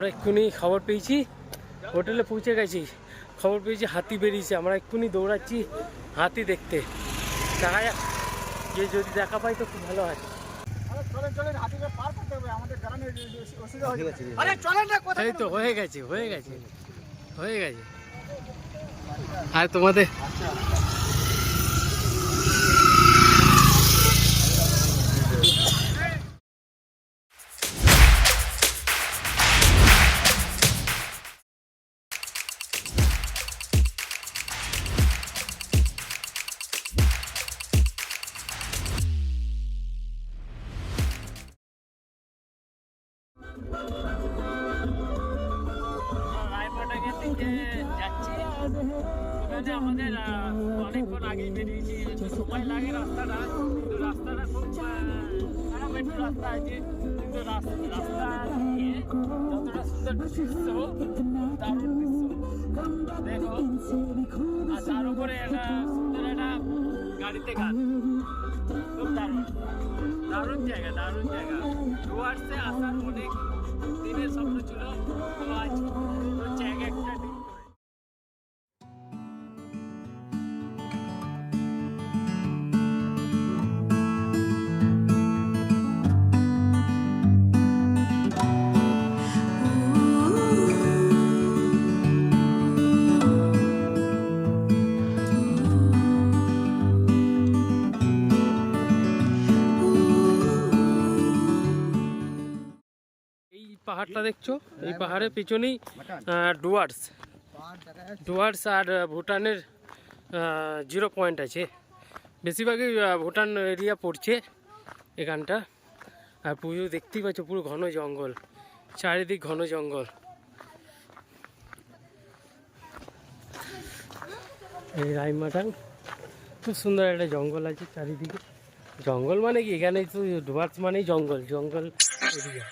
আমরা এক্ষুনি খবর পেয়েছি। হোটেলে পৌঁছে গেছি। খবর পেয়েছি হাতি বেরিয়েছে। আমরা এক্ষুনি দৌড়াচ্ছি হাতি দেখতে। দেখা যাক যে যদি দেখা পাই তো খুব ভালো হয়। এই তো হয়ে গেছে হয়ে গেছে হয়ে গেছে। আর তোমাদের আমাদের অনেকক্ষণ আগেই বেরিয়েছি সময় লাগে রাস্তাটা রাস্তাটা একটু রাস্তা আছে রাস্তা সুন্দর দৃশ্য, দারুণ তার উপরে একটা গাড়িতে দারুণ। দারুণ জায়গা দারুণ জায়গা। ডুয়ার্সে আসার অনেক দিনের স্বপ্ন ছিল তো আজ পাহাড়টা দেখছ? এই পাহাড়ের পিছনেই ডুয়ার্স। ডুয়ার্স আর ভুটানের জিরো পয়েন্ট আছে। বেশিরভাগই ভুটান এরিয়া পড়ছে এখানটা। আর পুজো দেখতেই পাচ্ছ পুরো ঘন জঙ্গল। চারিদিক ঘন জঙ্গল। এই রাইমাটাং খুব সুন্দর একটা জঙ্গল আছে চারিদিকে। জঙ্গল মানে কি? এখানে তো ডুয়ার্স মানেই জঙ্গল। জঙ্গল এরিয়া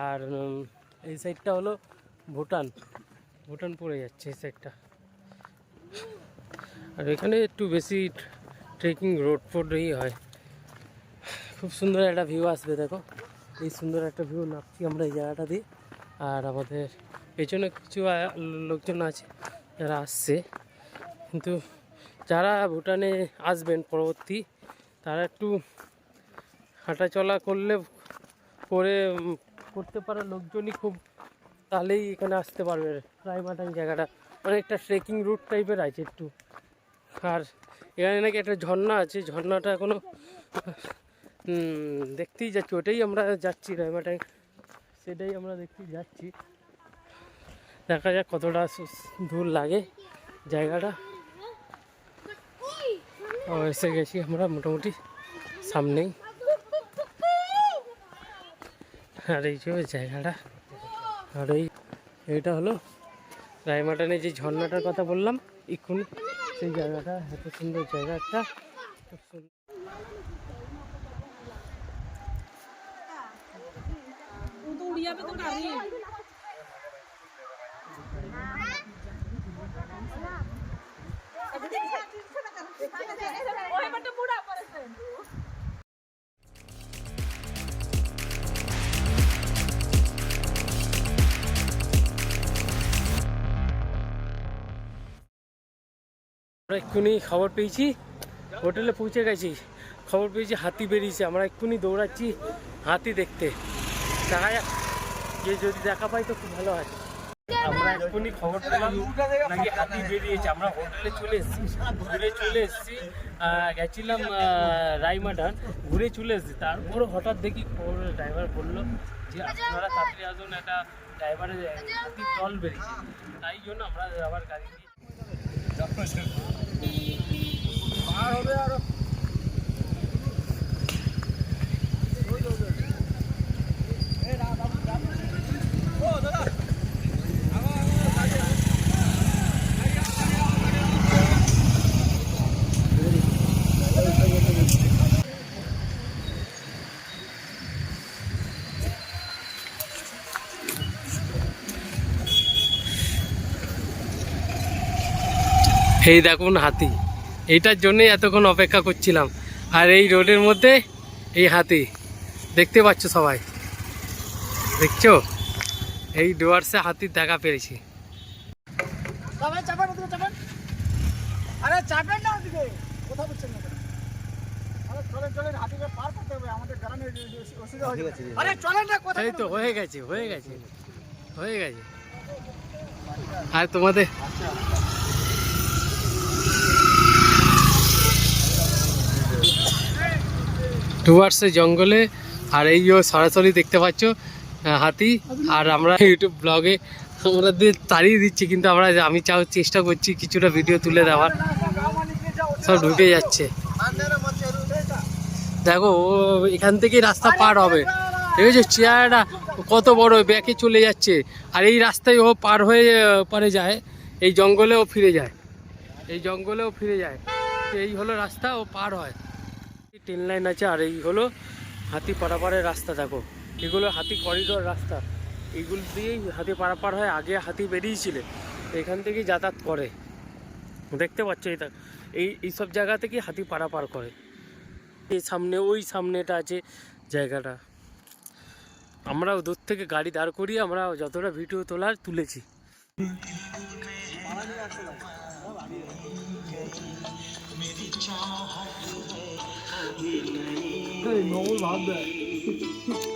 আর এই সাইডটা হলো ভুটান। ভুটান পড়ে যাচ্ছে এই সাইডটা আর এখানে একটু বেশি ট্রেকিং রোড ফোডই হয়। খুব সুন্দর একটা ভিউ আসবে দেখো। এই সুন্দর একটা ভিউ নাপছি আমরা এই জায়গাটা দিয়ে। আর আমাদের পেছনে কিছু লোকজন আছে যারা আসছে। কিন্তু যারা ভুটানে আসবেন পরবর্তী তারা একটু হাঁটাচলা করলে করে উম, করতে পারা লোকজনই খুব, তাহলেই এখানে আসতে পারবে রায়মাটাং জায়গাটা। অনেকটা ট্রেকিং রুট টাইপের আছে একটু। আর এখানে নাকি একটা ঝর্ণা আছে, ঝর্ণাটা এখনও দেখতেই যাচ্ছি, ওটাই আমরা যাচ্ছি রায়মাটাং সেটাই আমরা দেখতেই যাচ্ছি। দেখা যাক কতটা দূর লাগে জায়গাটা। এসে গেছি আমরা মোটামুটি সামনেই। আর এই যে জায়গাটা। আর এই এইটা হলো রায়মাটানে যে ঝর্ণাটার কথা বললাম। এক্ষুনি সেই জায়গাটা, এত সুন্দর জায়গা একটা। খুব সুন্দর আমরা এক্ষুনি খবর পেয়েছি। হোটেলে পৌঁছে গেছি। খবর পেয়েছি, হাতি বেরিয়েছে। আমরা এক্ষুনি দৌড়াচ্ছি হাতি দেখতে। দেখা যাক, যে যদি দেখা পাই তো খুব ভালো হয়। আমরা এক্ষুনি খবর পেলাম নাকি হাতি বেরিয়েছে। আমরা হোটেলে চলে এসেছি, ঘুরে চলে এসেছি গেছিলাম রাইমাটান ঘুরে চলে এসেছি। তারপরে হঠাৎ দেখি ড্রাইভার বলল যে আপনারা তাড়াতাড়ি আসুন, একটা ড্রাইভারের হাতির দল বেরিয়েছে। তাই জন্য আমরা আবার গাড়ি নিয়ে আর হবে আর এই দেখুন হাতি। এইটার জন্যই এতক্ষণ অপেক্ষা করছিলাম। আর এই রোডের মধ্যে এই হাতি। দেখতে পাচ্ছ সবাই? দেখছ? এই ডুয়ার্সে হাতির দেখা পেয়েছি। হয়ে এই তো হয়ে গেছে হয়ে গেছে হয়ে গেছে। আর তোমাদের ডুয়ার্সে জঙ্গলে, আর এই সরাসরি দেখতে পাচ্ছ হাতি, আর আমরা ইউটিউব ব্লগে আমাদের তাড়িয়ে দিচ্ছি, কিন্তু আমরা আমি চাও চেষ্টা করছি কিছুটা ভিডিও তুলে দেওয়ার। সব ঢুকে যাচ্ছে। দেখো এখান থেকেই রাস্তা পার হবে। দেখেছ? চেয়ারটা কত বড়, ব্যাকে চলে যাচ্ছে। আর এই রাস্তায় ও পার হয়ে, পারে যায়, এই জঙ্গলেও ফিরে যায়। এই জঙ্গলেও ফিরে যায়। এই হলো রাস্তা, ও পার হয়। ট্রেন লাইন আছে, আর এই হলো হাতি পারাপারের রাস্তা, দেখো। এগুলো হাতি করিডোর রাস্তা। এইগুলো দিয়েই হাতি পারাপার হয়, আগে হাতি বেরিয়েছিল, এখান থেকেই যাতায়াত করে। দেখতে পাচ্ছ এটা, এই এইসব জায়গা থেকে হাতি পারাপার করে? এই সামনে, ওই সামনেটা আছে জায়গাটা। আমরাও দূর থেকে গাড়ি দাঁড় করিয়ে আমরা যতটা ভিডিও তোলার তুলেছি। 你我沾梨